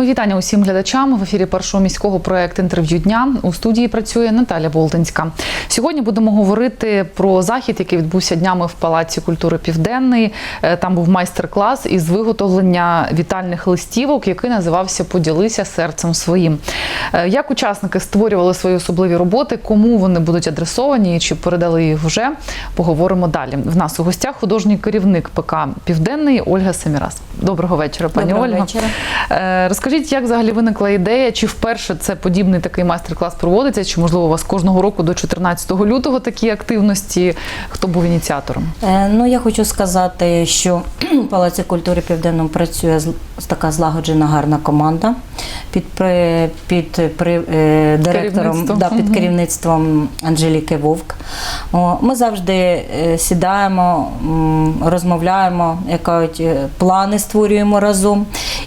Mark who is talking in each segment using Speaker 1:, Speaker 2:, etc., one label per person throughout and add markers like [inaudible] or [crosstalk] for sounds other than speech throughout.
Speaker 1: Мої вітання усім глядачам в ефірі першого міського проекту інтерв'ю дня. У студії працює Наталя Болтинська. Сьогодні будемо говорити про захід, який відбувся днями в Палаці культури Південний. Е, Там був майстер-клас із виготовлення вітальних листівок, який називався Поділися серцем своїм. Е, Як учасники створювали свої особливі роботи, кому вони будуть адресовані і чи передали їх вже, поговоримо далі. В нас у гостях художній керівник ПК Південний Ольга Семірас. Доброго вечора, пані
Speaker 2: Доброго
Speaker 1: Ольга.
Speaker 2: вечора.
Speaker 1: Е, Розкажіть, як взагалі виникла ідея? Чи вперше це подібний такий майстер-клас проводиться? Чи можливо у вас кожного року до 14 лютого такі активності? Хто був ініціатором?
Speaker 2: Е, Ну, я хочу сказати, що в [clears throat] Палаці культури Південному працює така злагоджена гарна команда під, при- під, при, е, директором, да, під
Speaker 1: Мгм.
Speaker 2: керівництвом Анжеліки Вовк. О, ми завжди е, сідаємо, розмовляємо, як кажуть, е, плани створюємо разом.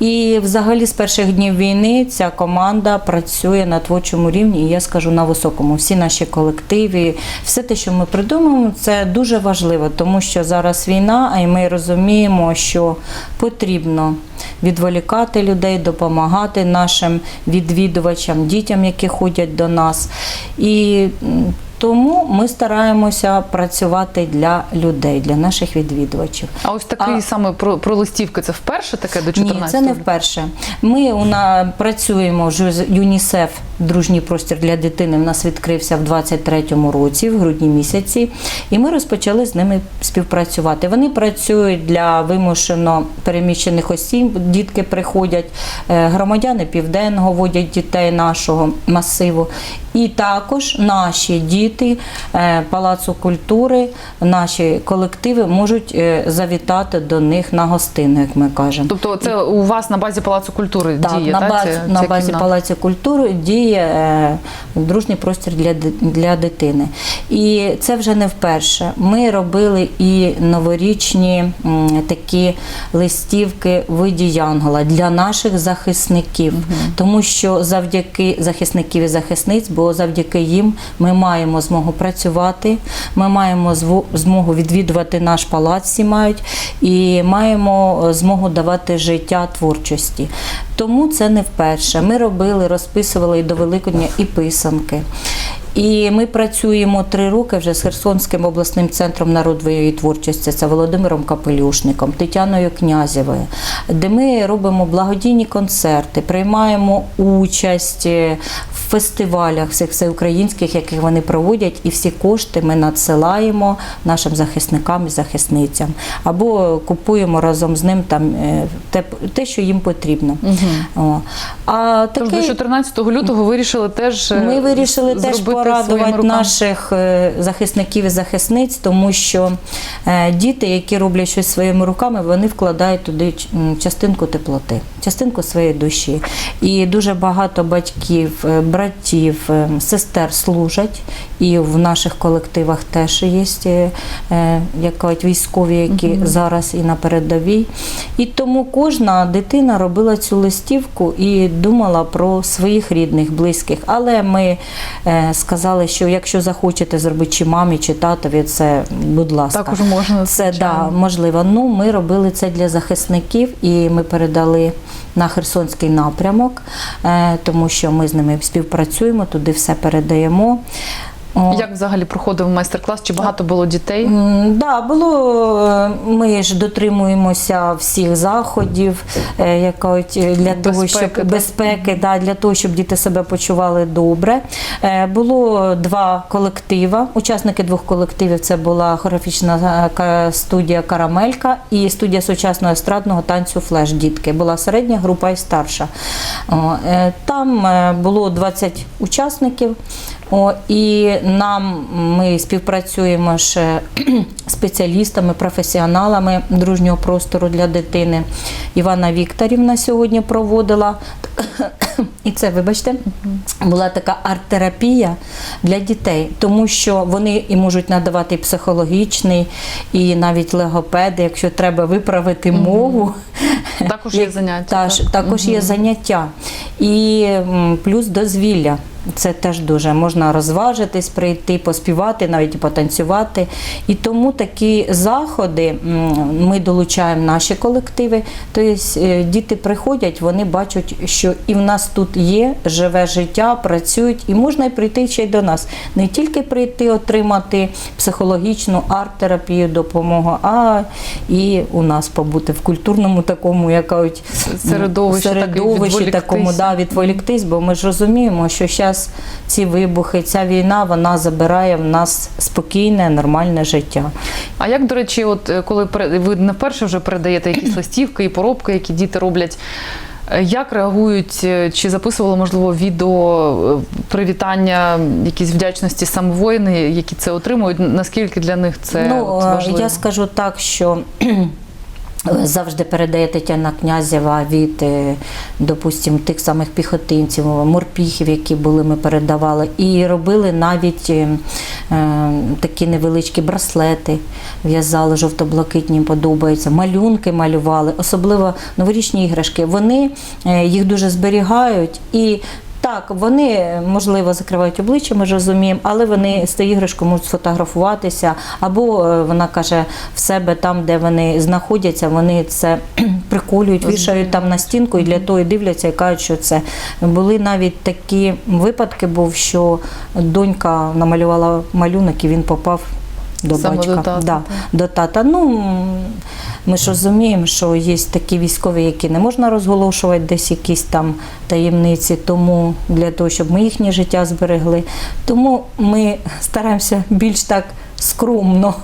Speaker 2: І взагалі з перших днів війни ця команда працює на творчому рівні, і я скажу на високому. Всі наші колективи, все те, що ми придумуємо, це дуже важливо, тому що зараз війна, а й ми розуміємо, що потрібно відволікати людей, допомагати нашим відвідувачам, дітям, які ходять до нас. І тому ми стараємося працювати для людей, для наших відвідувачів.
Speaker 1: А ось такий
Speaker 2: А-
Speaker 1: саме про, про листівки. Це вперше таке до 14
Speaker 2: Ні, це не вперше. Ми у на працюємо вже з ЮНІСЕФ дружній простір для дитини. В нас відкрився в 23-му році, в грудні місяці, і ми розпочали з ними співпрацювати. Вони працюють для вимушено переміщених осіб. Дітки приходять, е, громадяни південного водять дітей нашого масиву. І також наші діти е, Палацу культури, наші колективи можуть е, завітати до них на гостину, як ми кажемо.
Speaker 1: Тобто це у вас на базі Палацу культури
Speaker 2: Так,
Speaker 1: діє,
Speaker 2: на,
Speaker 1: та,
Speaker 2: баз,
Speaker 1: ця-
Speaker 2: на базі
Speaker 1: кімната?
Speaker 2: Палаці культури діє е, дружній простір для, для дитини. І це вже не вперше. Ми робили і новорічні такі листівки в виді Янгола для наших захисників, тому що завдяки захисників і захисниць, бо завдяки їм ми маємо змогу працювати, ми маємо змогу відвідувати наш палац, всі мають, і маємо е, змогу давати життя творчості. Тому це не вперше. Ми робили, розписували і до Великодня і писанки. І ми працюємо три роки вже з Херсонським обласним центром народної творчості, це Володимиром Капелюшником, Тетяною Князєвою, де ми робимо благодійні концерти, приймаємо участь в фестивалях всіх всеукраїнських, яких вони проводять, і всі кошти ми надсилаємо нашим захисникам і захисницям, або купуємо разом з ним там е, те, те що їм потрібно. О. А
Speaker 1: Тож до 14 лютого вирішили теж е,
Speaker 2: ми вирішили теж
Speaker 1: зробити своїми
Speaker 2: порадувати наших е, захисників і захисниць, тому що е, діти, які роблять щось своїми руками, вони вкладають туди частинку теплоти, частинку своєї душі. І дуже багато батьків, е, братів, е, сестер служать, і в наших колективах теж є е, як кажуть, військові, які зараз і на передовій. І тому кожна дитина робила цю листівку і думала про своїх рідних, близьких. Але ми сказали, що якщо захочете зробити чи мамі, чи татові, це будь ласка.
Speaker 1: Також можна,
Speaker 2: Це да, можливо. Ну, ми робили це для захисників і ми передали на Херсонський напрямок, е, тому що ми з ними співпрацюємо, туди все передаємо. О,
Speaker 1: Як взагалі проходив майстер-клас? Чи багато було дітей?
Speaker 2: Да, було. е, Ми ж дотримуємося всіх заходів, е, як кажуть, для того,
Speaker 1: Безпеки,
Speaker 2: щоб безпеки, да, для того, щоб діти себе почували добре. Е, Було два колектива. Учасники двох колективів це була хореографічна е, студія Карамелька і студія сучасного естрадного танцю Флеш дітки. Була середня група і старша. Е, Там е, було 20 учасників. О, і нам ми співпрацюємо ще [clears throat] спеціалістами, професіоналами дружнього простору для дитини. Івана Вікторівна сьогодні проводила. [clears throat] І це, вибачте, була така арт-терапія для дітей, тому що вони і можуть надавати і психологічний, і навіть логопеди, якщо треба виправити мову.
Speaker 1: Також є заняття.
Speaker 2: Також є заняття. І плюс дозвілля. Це теж дуже можна розважитись, прийти, поспівати, навіть потанцювати. І тому такі заходи ми долучаємо наші колективи. Тобто е, діти приходять, вони бачать, що і в нас тут є живе життя, працюють, і можна й прийти ще й до нас. Не тільки прийти отримати психологічну арт-терапію, допомогу, а і у нас побути в культурному такому, як кажуть,
Speaker 1: Середовищі,
Speaker 2: середовищі такому, да, відволіктись, бо ми ж розуміємо, що зараз ці вибухи, ця війна, вона забирає в нас спокійне, нормальне життя.
Speaker 1: А як, до речі, от е, коли ви не вперше вже передаєте якісь [clears throat] листівки і поробки, які діти роблять, е, як реагують, е, чи записували, можливо, відео привітання, якісь вдячності саме воїни, які це отримують? Наскільки для них це
Speaker 2: ну,
Speaker 1: важливо?
Speaker 2: я скажу так, що завжди передає Тетяна Князєва від, е, допустим, тих самих піхотинців, морпіхів, які були, ми передавали, і робили навіть е, е, такі невеличкі браслети, в'язали жовто-блакитні, їм подобаються, малюнки малювали, особливо новорічні іграшки. Вони е, їх дуже зберігають і так, вони можливо закривають обличчя, ми ж розуміємо, але вони з тією іграшкою можуть сфотографуватися, або е, вона каже в себе там, де вони знаходяться, вони це [clears throat] приколюють, вішають там на стінку і для того і дивляться і кажуть, що це були навіть такі випадки, був, що донька намалювала малюнок і він попав. До
Speaker 1: Саме
Speaker 2: батька,
Speaker 1: до тата,
Speaker 2: да, до тата. Ну ми ж розуміємо, що є такі військові, які не можна розголошувати десь якісь там таємниці, тому для того, щоб ми їхнє життя зберегли. Тому ми стараємося більш так скромно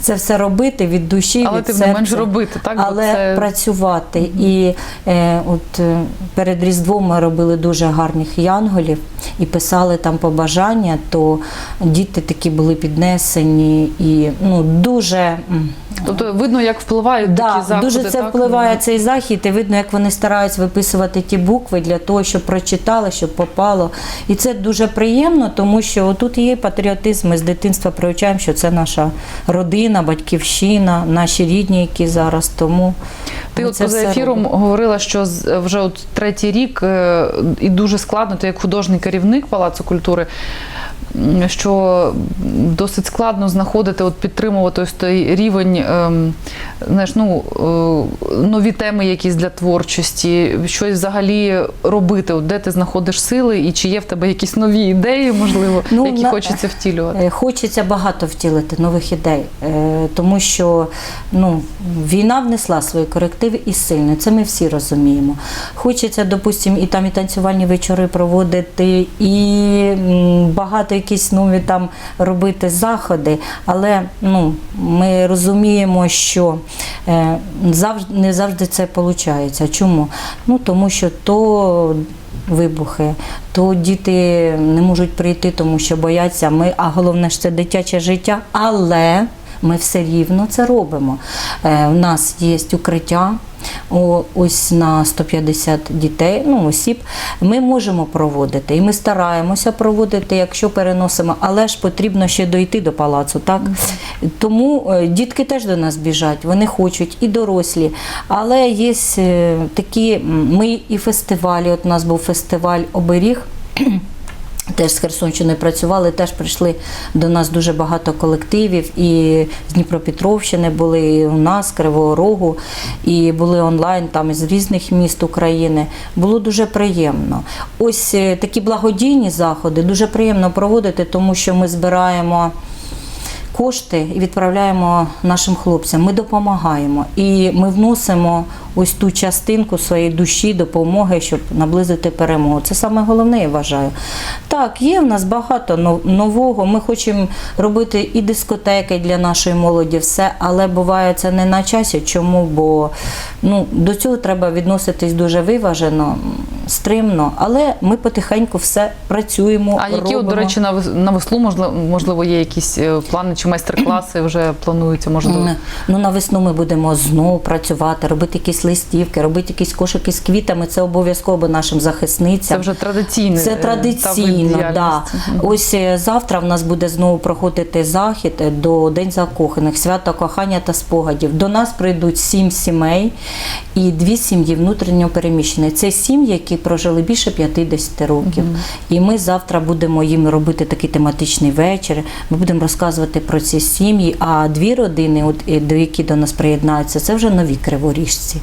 Speaker 2: це все робити від душі.
Speaker 1: Але
Speaker 2: від
Speaker 1: тим не менш робити, так?
Speaker 2: Але
Speaker 1: це...
Speaker 2: працювати. І е, от е, перед Різдвом ми робили дуже гарних янголів і писали там побажання, то діти такі були піднесені і ну дуже.
Speaker 1: Тобто видно, як впливають
Speaker 2: Да,
Speaker 1: такі заходи.
Speaker 2: дуже це
Speaker 1: так?
Speaker 2: впливає цей захід, і видно, як вони стараються виписувати ті букви для того, щоб прочитали, щоб попало. І це дуже приємно, тому що тут є патріотизм. Ми з дитинства привчаємо, що це наша родина, батьківщина, наші рідні, які зараз. Тому
Speaker 1: Ти от поза ефіром
Speaker 2: робимо.
Speaker 1: говорила, що вже от третій рік е, і дуже складно, ти як художній керівник Палацу культури, що досить складно знаходити, от підтримувати ось той рівень, ем, знаєш, ну, е, нові теми якісь для творчості, щось взагалі робити. От де ти знаходиш сили, і чи є в тебе якісь нові ідеї, можливо,
Speaker 2: Ну,
Speaker 1: які
Speaker 2: на-
Speaker 1: хочеться втілювати?
Speaker 2: Е, Хочеться багато втілити нових ідей, е, тому що ну, війна внесла свої корективи і сильно. Це ми всі розуміємо. Хочеться, допустимо, і там і танцювальні вечори проводити, і м, багато якісь нові там робити заходи. Але ну, ми розуміємо, що е, завжди, не завжди це виходить. Чому? Ну, тому що то вибухи, то діти не можуть прийти, тому що бояться. Ми, а головне ж це дитяче життя, але ми все рівно це робимо. Е, у нас є укриття. Ось на 150 дітей, ну осіб, ми можемо проводити, і ми стараємося проводити, якщо переносимо, але ж потрібно ще дойти до палацу, так тому е, дітки теж до нас біжать, вони хочуть і дорослі. Але є е, такі, ми і фестивалі. От у нас був фестиваль оберіг. Теж з Херсонщини працювали, теж прийшли до нас дуже багато колективів. І з Дніпропетровщини були і у нас, Кривого Рогу, і були онлайн там із різних міст України. Було дуже приємно. Ось е, такі благодійні заходи дуже приємно проводити, тому що ми збираємо кошти і відправляємо нашим хлопцям. Ми допомагаємо і ми вносимо ось ту частинку своєї душі, допомоги, щоб наблизити перемогу. Це саме головне, я вважаю. Так, є в нас багато нового. Ми хочемо робити і дискотеки для нашої молоді, все, але буває це не на часі. Чому? Бо ну, до цього треба відноситись дуже виважено, стримно, але ми потихеньку все працюємо.
Speaker 1: А які, от, до речі, на на веслу можливо, можливо є якісь е, плани чи майстер-класи вже плануються, можливо?
Speaker 2: Ну, на весну ми будемо знову працювати, робити якісь листівки, робити якісь кошики з квітами. Це обов'язково нашим захисницям.
Speaker 1: Це вже.
Speaker 2: Це
Speaker 1: е, та
Speaker 2: традиційно, да. Ось е, завтра в нас буде знову проходити захід до День закоханих, свято кохання та спогадів. До нас прийдуть сім сімей і дві сім'ї внутрішньо переміщені. Це сім'ї, які прожили більше 50 років. І ми завтра будемо їм робити такий тематичний вечір. Ми будемо розказувати про ці сім'ї. А дві родини, от е, до які до нас приєднаються, це вже нові криворіжці.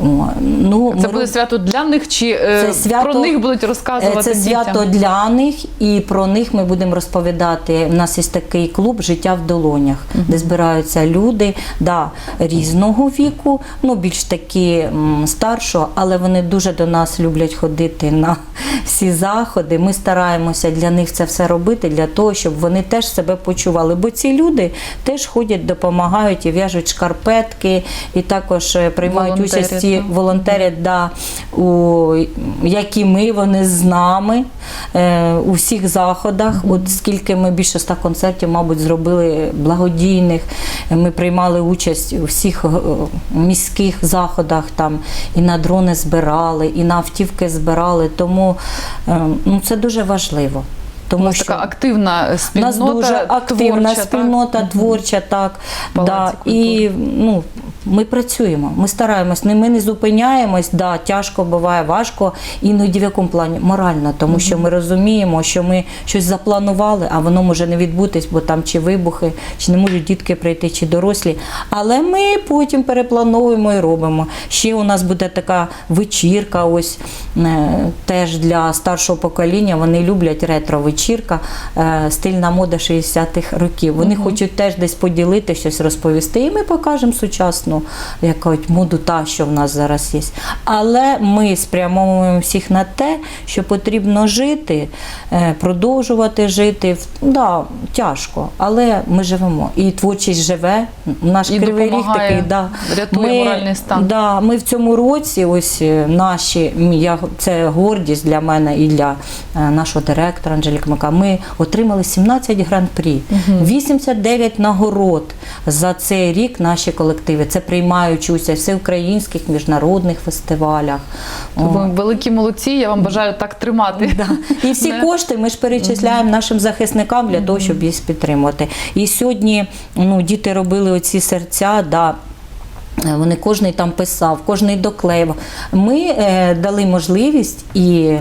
Speaker 2: О, Ну,
Speaker 1: Це
Speaker 2: ми
Speaker 1: буде
Speaker 2: роб-
Speaker 1: свято для них чи е,
Speaker 2: Це свято-
Speaker 1: про них будуть
Speaker 2: Е,
Speaker 1: розказувати
Speaker 2: Це
Speaker 1: дітям?
Speaker 2: свято для них, і про них ми будемо розповідати. У нас є такий клуб Життя в долонях, де збираються люди да, різного віку, ну більш такі м, старшого, але вони дуже до нас люблять ходити на всі заходи. Ми стараємося для них це все робити, для того, щоб вони теж себе почували. Бо ці люди теж ходять, допомагають і в'яжуть шкарпетки, і також е, приймають участь і
Speaker 1: так.
Speaker 2: волонтерять, да, у, як і ми, вони з нами е, у всіх заходах. От скільки ми більше ста концертів, мабуть, зробили благодійних. Ми приймали участь у всіх е, міських заходах, там і на дрони збирали, і на автівки збирали. Тому е, ну, це дуже важливо. Тому
Speaker 1: нас
Speaker 2: що
Speaker 1: така активна
Speaker 2: у
Speaker 1: спільнота.
Speaker 2: нас дуже активна
Speaker 1: творча, так?
Speaker 2: спільнота, творча, так. Да. І ну, ми працюємо, ми стараємось, не- ми не зупиняємось, да, тяжко буває, важко, іноді в якому плані морально, тому що ми розуміємо, що ми щось запланували, а воно може не відбутись, бо там чи вибухи, чи не можуть дітки прийти, чи дорослі. Але ми потім переплановуємо і робимо. Ще у нас буде така вечірка, ось е, теж для старшого покоління. Вони люблять ретро-вечірка, е, стильна мода 60-х років. Вони хочуть теж десь поділити щось розповісти. І ми покажемо сучасну якусь моду, та, що в нас зараз є. Але ми спрямовуємо всіх на те, що потрібно жити, е, продовжувати жити. Да, тяжко, але ми живемо. І творчість живе. Наш
Speaker 1: І
Speaker 2: кривий ріг такий, да.
Speaker 1: рятує моральний стан.
Speaker 2: Да, ми в цьому році, ось е, наші, я, це гордість для мене і для е, нашого директора Анжеліки Мака. Ми отримали 17 гран-прі, 89 нагород за цей рік наші колективи. Це приймаючи участь в всеукраїнських міжнародних фестивалях.
Speaker 1: Ви великі молодці, я вам бажаю так тримати.
Speaker 2: Да. І всі
Speaker 1: Не?
Speaker 2: кошти ми ж перечисляємо нашим захисникам для того, щоб їх підтримувати. І сьогодні ну, діти робили оці серця. Да, Вони кожний там писав, кожний доклеїв. Ми е, дали можливість і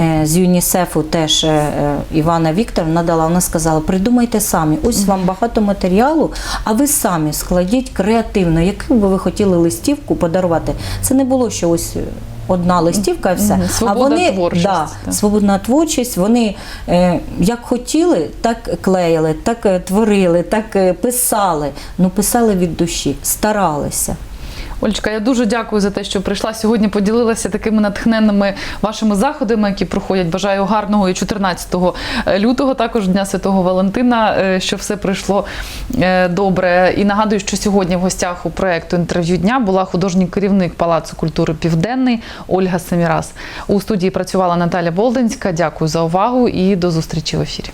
Speaker 2: е, з ЮНІСЕФу теж е, е, Івана Вікторовна надала. вона сказала, придумайте самі, ось вам багато матеріалу, а ви самі складіть креативно, яку би ви хотіли листівку подарувати. Це не було що ось. Одна листівка і все.
Speaker 1: Свобода
Speaker 2: а вони,
Speaker 1: творчість,
Speaker 2: Да,
Speaker 1: так.
Speaker 2: свободна творчість, вони е, як хотіли, так клеїли, так е, творили, так е, писали. Ну, писали від душі, старалися.
Speaker 1: Олечка, я дуже дякую за те, що прийшла сьогодні. Поділилася такими натхненними вашими заходами, які проходять. Бажаю гарного і 14 лютого, також Дня Святого Валентина, е, що все пройшло е, добре. І нагадую, що сьогодні в гостях у проєкту інтерв'ю дня була художній керівник Палацу культури Південний Ольга Семірас. У студії працювала Наталя Болдинська. Дякую за увагу і до зустрічі в ефірі.